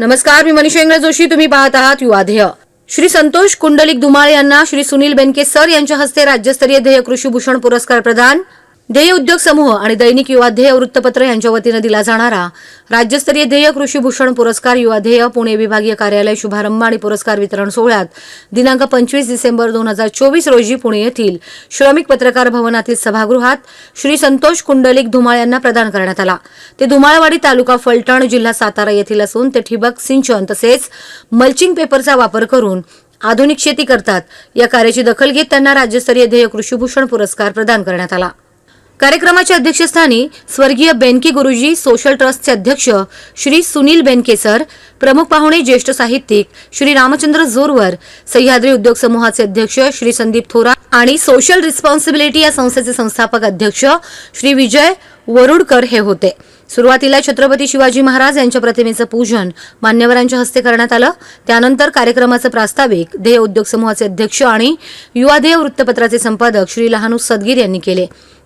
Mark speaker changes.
Speaker 1: नमस्कार मी मनीषा इंग्रज जोशी तुम्ही पाहत आहात युवाध्येय श्री संतोष कुंडलिक धुमाळे यांना श्री सुनील बेनके सर यांच्या हस्ते राज्यस्तरीय ध्येय कृषी भूषण पुरस्कार प्रदान. ध्येय उद्योग समूह आणि दैनिक युवा ध्येय वृत्तपत्र यांच्या वतीनं दिला जाणारा राज्यस्तरीय ध्येय कृषीभूषण पुरस्कार युवा ध्येय पुणे विभागीय कार्यालय शुभारंभ आणि पुरस्कार वितरण सोहळ्यात दिनांक पंचवीस डिसेंबर दोन हजार चोवीस रोजी पुणे येथील श्रमिक पत्रकार भवनातील सभागृहात श्री संतोष कुंडलिक धुमाळ यांना प्रदान करण्यात आला. ते धुमाळवाडी तालुका फलटण जिल्हा सातारा येथील असून ते ठिबक सिंचन तसेच मल्चिंग पेपरचा वापर करून आधुनिक शेती करतात. या कार्याची दखल घेत त्यांना राज्यस्तरीय ध्येय कृषीभूषण पुरस्कार प्रदान करण्यात आला. कार्यक्रमाच्या अध्यक्षस्थानी स्वर्गीय बेनके गुरुजी सोशल ट्रस्टचे अध्यक्ष श्री सुनील बेनके सर प्रमुख पाहुणे ज्येष्ठ साहित्यिक श्री रामचंद्र जोरवर सह्याद्री उद्योग समूहाचे अध्यक्ष श्री संदीप थोरा आणि सोशल रिस्पॉन्सिबिलिटी या संस्थेचे संस्थापक अध्यक्ष श्री विजय वरुडकर हे होते. सुरुवातीला छत्रपती शिवाजी महाराज यांच्या प्रतिमेचं पूजन मान्यवरांच्या हस्ते करण्यात आलं. त्यानंतर कार्यक्रमाचं प्रास्ताविक ध्येय उद्योग समूहाचे अध्यक्ष आणि युवा ध्येय वृत्तपत्राचे संपादक श्री लहानू सदगीर यांनी केले.